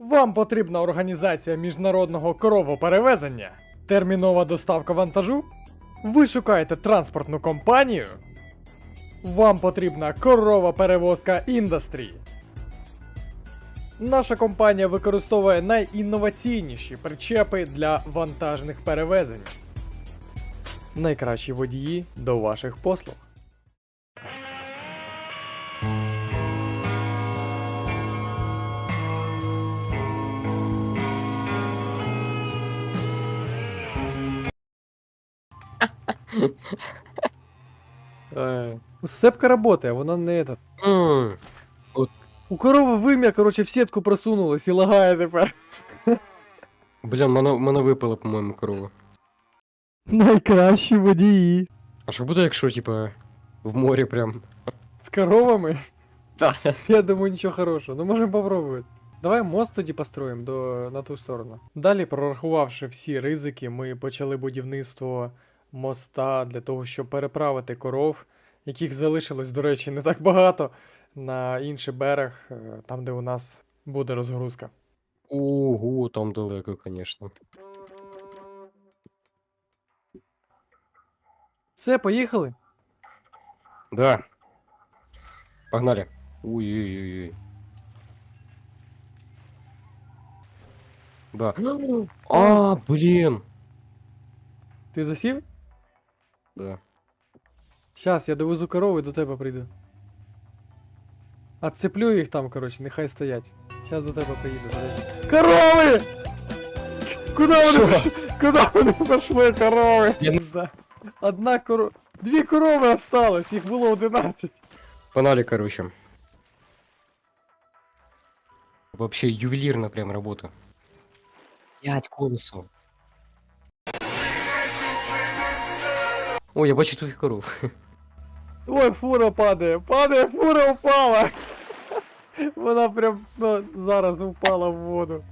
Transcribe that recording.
Вам потрібна організація міжнародного коровоперевезення? Термінова доставка вантажу? Ви шукаєте транспортну компанію? Вам потрібна корова перевозка індастрі. Наша компанія використовує найінноваційніші причепи для вантажних перевезень. Найкращі водії до ваших послуг. Сцепка работає, вона не этот. У корови вим'я, короче, в сітку просунулась і лагає тепер. Бля, мене, мене випила, по-моєму, корова. Найкращі водії. А що буде, якщо, типа, в морі прям. З коровами? Так. Я думаю, нічого хорошого. Ну можемо попробувати. Давай мост тоді построїмо до, на ту сторону. Далі, прорахувавши всі ризики, ми почали будівництво моста для того, щоб переправити коров, яких залишилось, до речі, не так багато, на інший берег, е, там, де у нас буде розгрузка. Ого, там далеко, конечно. Все, поїхали? Да. Погнали. Ой-ой-ой. Да. А, блин. Ти засів? Да. Щас, я довезу корову і до тебе прийду. Отцеплю їх там, коротше, нехай стоять. Щас до тебе приїду, подожди. Корови! Куда вони Що? пішли? Куда вони пішли, корови? Да. Одна корова. Дві корови осталось, їх було 11. Погнали, короче. Вообще ювелирная прям работа. Пять колесов. Ой, я бачу твоїх коров. Ой, фура падає, падає, фура упала. Вона прям ну, зараз упала в воду.